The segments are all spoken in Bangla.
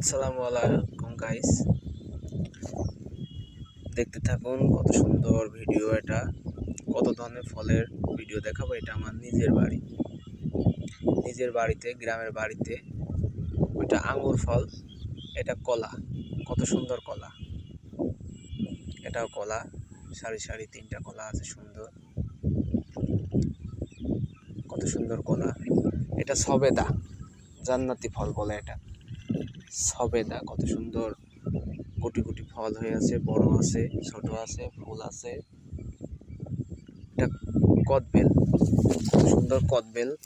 আসসালামু গাইস দেখতে থাকুন কত সুন্দর ভিডিও এটা, কত ধরনের ফলের ভিডিও দেখাবো, এটা আমার নিজের বাড়ি। নিজের বাড়িতে, গ্রামের বাড়িতে, ওইটা আঙুর ফল, এটা কলা, কত সুন্দর কলা। এটাও কলা, সারি সারি তিনটা কলা আছে, সুন্দর। কত সুন্দর কলা। এটা সবেদা, জান্নাতি ফল বলে এটা। সবেদা, কত সুন্দর গুটি গুটি ফল হয়ে আছে, বড় আছে, ছোট আছে, ফুল আছে। কদবেল সুন্দর কদবেল।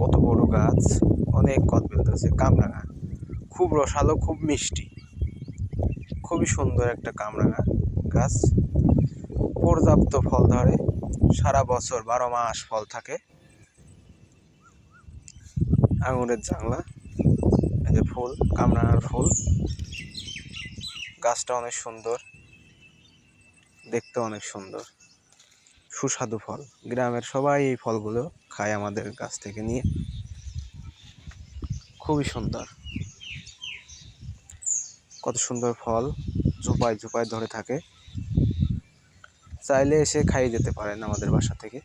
কত বড় গাছ, অনেক কদবেল ধরেছে, কামরাঙা। খুব রসালো, খুব মিষ্টি। খুবই সুন্দর একটা কামরাঙা গাছ। পর্যাপ্ত ফল ধরে, সারা বছর বারো মাস ফল থাকে। আঙুরের জাংলা, এই যে ফুল, কামরাঙার ফুল। গাছটা অনেক সুন্দর, দেখতে অনেক সুন্দর। সুস্বাদু ফল। গ্রামের সবাই এই ফলগুলো খায় আমাদের গাছ থেকে নিয়ে। খুবই সুন্দর। কত সুন্দর ফল ঝোপায় ঝোপায় ধরে থাকে। চাইলে এসে খাইয়ে যেতে পারেন আমাদের বাসা থেকে।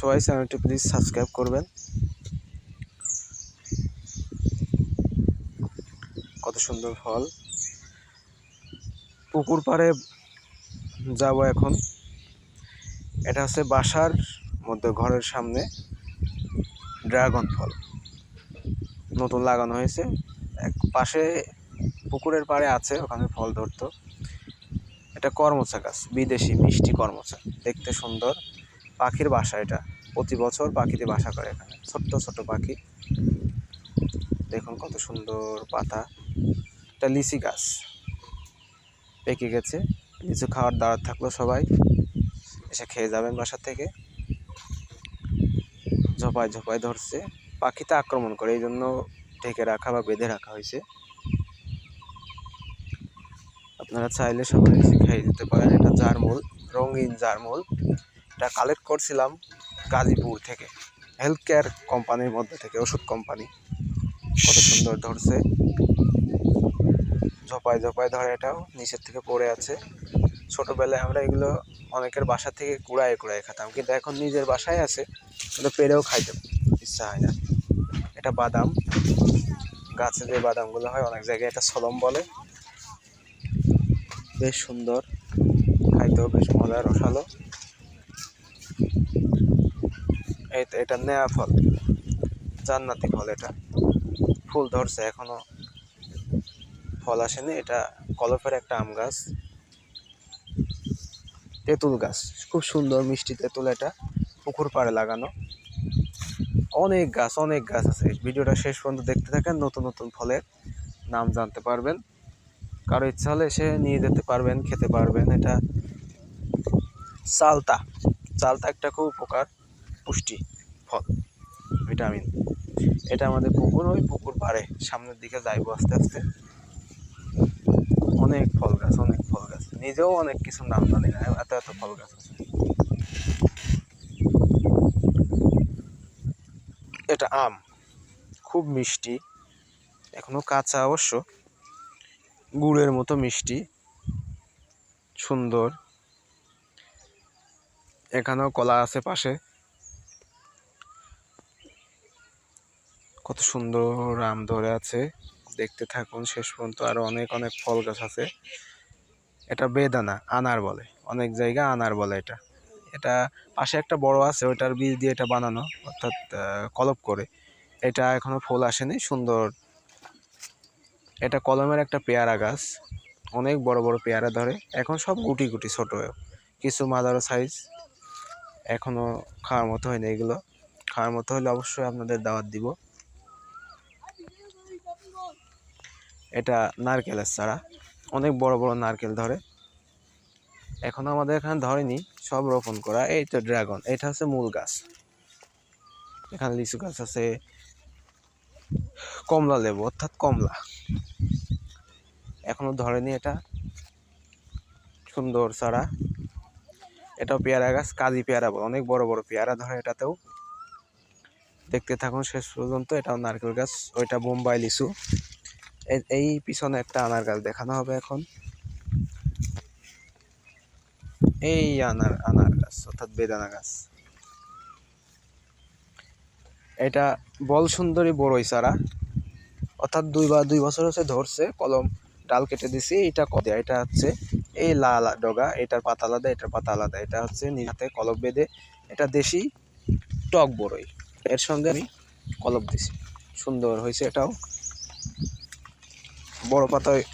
সবাই চ্যানেলটি প্লিজ সাবস্ক্রাইব করবেন। কত সুন্দর ফল। পুকুর পাড়ে যাব এখন। এটা হচ্ছে বাসার মধ্যে, ঘরের সামনে ড্রাগন ফল। নতুন লাগানো হয়েছে। এক পাশে পুকুরের পাড়ে আছে, ওখানে ফল ধরতো। এটা কর্মচা গাছ, বিদেশি মিষ্টি কর্মচা। দেখতে সুন্দর। পাখির বাসা এটা। প্রতি বছর পাখিতে বাসা করে এখানে। ছোট্ট ছোট্ট পাখি। দেখুন কত সুন্দর পাতা। এটা লিচি গাছ। পেকে গেছে। লিচু খাওয়ার দাওয়াত থাকল সবাই। এসে খেয়ে যাবেন বাসা থেকে। ঝোপায় ঝোপায় ধরছে। পাখিতে আক্রমণ করে, এই জন্য ঢেকে রাখা বা বেঁধে রাখা হয়েছে। আপনারা চাইলে সবাই খেয়ে যেতে পারেন। এটা জারমুল, রঙিন জারমুল। এটা কালেক্ট করছিলাম গাজীপুর থেকে হেলথ কেয়ার কোম্পানির মধ্যে থেকে, ওষুধ কোম্পানি কত সুন্দর ধরছে। ঝোপায় ঝোপায় ধরে এটাও নিচের থেকে পড়ে আছে। ছোটোবেলায় আমরা এগুলো অনেকের বাসা থেকে কুড়ায় কুড়ায় খেতাম, কিন্তু এখন নিজের বাসায় আছে, কিন্তু পেরেও খাইতে ইচ্ছা হয় না। এটা বাদাম। গাছে যে বাদামগুলো হয়, অনেক জায়গায় এটা সলম বলে। বেশ সুন্দর। খাইতেও বেশ মজা রসালো। এটা নেয়া ফল। জান্নাতি ফল এটা। ফুল ধরছে, এখনও ফল আসেনি। এটা কলফের একটা আম গাছ। তেঁতুল গাছ। খুব সুন্দর মিষ্টি তেঁতুল এটা। পুকুর পাড়ে লাগানো। অনেক গাছ অনেক গাছ আছে। ভিডিওটা শেষ পর্যন্ত দেখতে থাকেন। নতুন নতুন ফলের নাম জানতে পারবেন। কারও ইচ্ছা হলে এসে নিয়ে যেতে পারবেন, খেতে পারবেন। এটা চালতা চালতা একটা খুব উপকার, পুষ্টি, ফল, ভিটামিন। এটা আমাদের পুকুর, ওই পুকুর পাড়ে, সামনের দিকে যাইবো আস্তে আস্তে। অনেক ফল গাছ, অনেক ফল গাছ। নিজেও অনেক কিছু নাম জানি না, এত এত ফল গাছ আছে। এটা আম, খুব মিষ্টি, এখনও কাঁচা অবশ্য। গুড়ের মতো মিষ্টি, সুন্দর। এখানেও কলা আছে পাশে। কত সুন্দর আম ধরে আছে। দেখতে থাকুন, শেষ পর্যন্ত আরও অনেক অনেক ফল গাছ আছে। এটা বেদানা, আনার বলে। অনেক জায়গা আনার বলে এটা। এটা পাশে একটা বড় আছে, ওইটার বীজ দিয়ে এটা বানানো, অর্থাৎ কলপ করে। এটা এখনও ফুল আসেনি, সুন্দর। এটা কলমের একটা পেয়ারা গাছ। অনেক বড় বড় পেয়ারা ধরে। এখন সব গুটি গুটি, ছোট। কিছু মাদারো সাইজ। এখনও খাওয়ার মতো হয়নি এগুলো। খাওয়ার মতো হলে অবশ্যই আপনাদের দাওয়াত দিব। এটা নারকেলের চারা। অনেক বড় বড় নারকেল ধরে। এখনও আমাদের এখানে ধরেনি, সব রোপণ করা। এই তো ড্রাগন, এটা হচ্ছে মূল গাছ। এখানে লিচু গাছ আছে, কমলা লেবু, অর্থাৎ কমলা। এখনও ধরেনি এটা। সুন্দর চারা। এটাও পেয়ারা গাছ, কাজী পেয়ারা বলে, অনেক বড় বড় পেয়ারা ধরে এটাতেও। দেখতে থাকুন শেষ পর্যন্ত, এটাও নারকেল গাছ, ওইটা বোম্বাই লিচু। এই পিছনে একটা আনার গাছ দেখানো হবে এখন। এই আনার আনার গাছ, অর্থাৎ বেদানা গাছ। এটা বল সুন্দরী বড়ই চারা অর্থাৎ দুই বা দুই বছর হচ্ছে ধরছে, কলম ডাল কেটে দিছি, এটা কদে এটা হচ্ছে এই লাল ডগা এটার পাতা আলাদা, এটার পাতা আলাদা। এটা হচ্ছে নিহাতে কলম বেঁধে, এটা দেশি টক বড়ই এর সঙ্গে আমি কলম দিছি। সুন্দর হয়েছে এটাও। বড় পাতায়।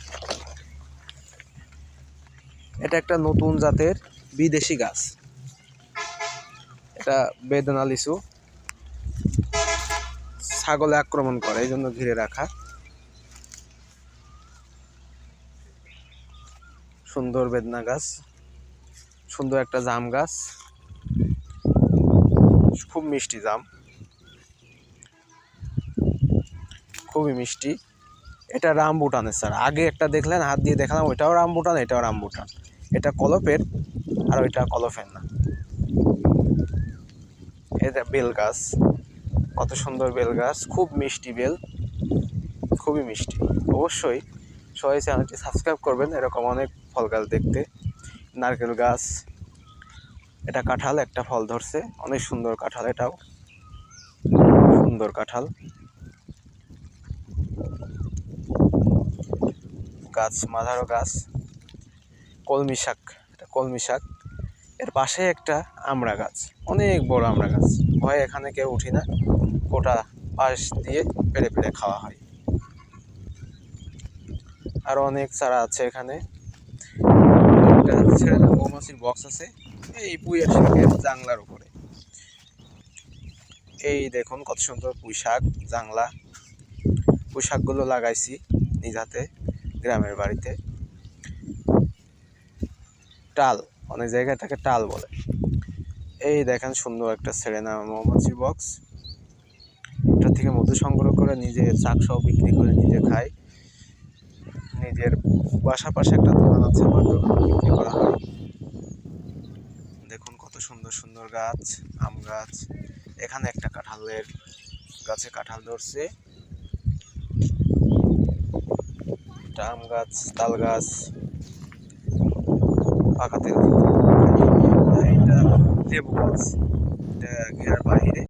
এটা একটা নতুন জাতের বিদেশি গাছ। এটা বেদনা লিচু। ছাগলে আক্রমণ করে, এই জন্য ঘিরে রাখা। সুন্দর বেদনা গাছ, সুন্দর একটা জাম গাছ, খুব মিষ্টি জাম, খুবই মিষ্টি। এটা রামবুটানের স্যার। আগে একটা দেখলেন, হাত দিয়ে দেখালাম, ওইটাও রামবুটান, এটাও রামবুটান। এটা কলপের, আর ওইটা কলফের না। এটা বেল গাছ, কত সুন্দর বেল গাছ, খুব মিষ্টি বেল, খুবই মিষ্টি। অবশ্যই সবাই চ্যানেলটি সাবস্ক্রাইব করবেন, এরকম অনেক ফল গাছ দেখতে। নারকেল গাছ, এটা কাঁঠাল, একটা ফল ধরছে। অনেক সুন্দর কাঁঠাল এটাও। সুন্দর কাঁঠাল। গাছ, মাধারো গাছ। কলমি শাক, এটা কলমি শাক। এর পাশে একটা আমড়া গাছ। অনেক বড় আমড়া গাছ। ভয়ে এখানে কেউ উঠি না। গোটা পাশ দিয়ে পেরে পেরে খাওয়া হয়। আরও অনেক চারা আছে এখানে। একটা ছেড়ে মৌমাছির বক্স আছে। এই পুঁইয়ের শাকের জাংলার উপরে। এই দেখুন কত সুন্দর পুঁই শাক জাংলা পুঁই শাকগুলো লাগাইছি নিজ হাতে, গ্রামের বাড়িতে। টাল, অনেক জায়গায় তাকে টাল বলে। এই দেখেন সুন্দর একটা ছেড়ে নেওয়া মৌমাছির বক্স এটা থেকে মধু সংগ্রহ করে নিজে চাক সহ বিক্রি করে নিজে খাই নিজের বাসার পাশে একটা দোকান আছে, আমার দোকানে বিক্রি করা হয়। দেখুন কত সুন্দর সুন্দর গাছ, আম গাছ। এখানে একটা কাঁঠালের গাছে কাঁঠাল ধরছে। এটা আম গাছ, তাল গাছ। পাকা তেল এটা লেবু গাছ। এটা ঘেরার বাইরে।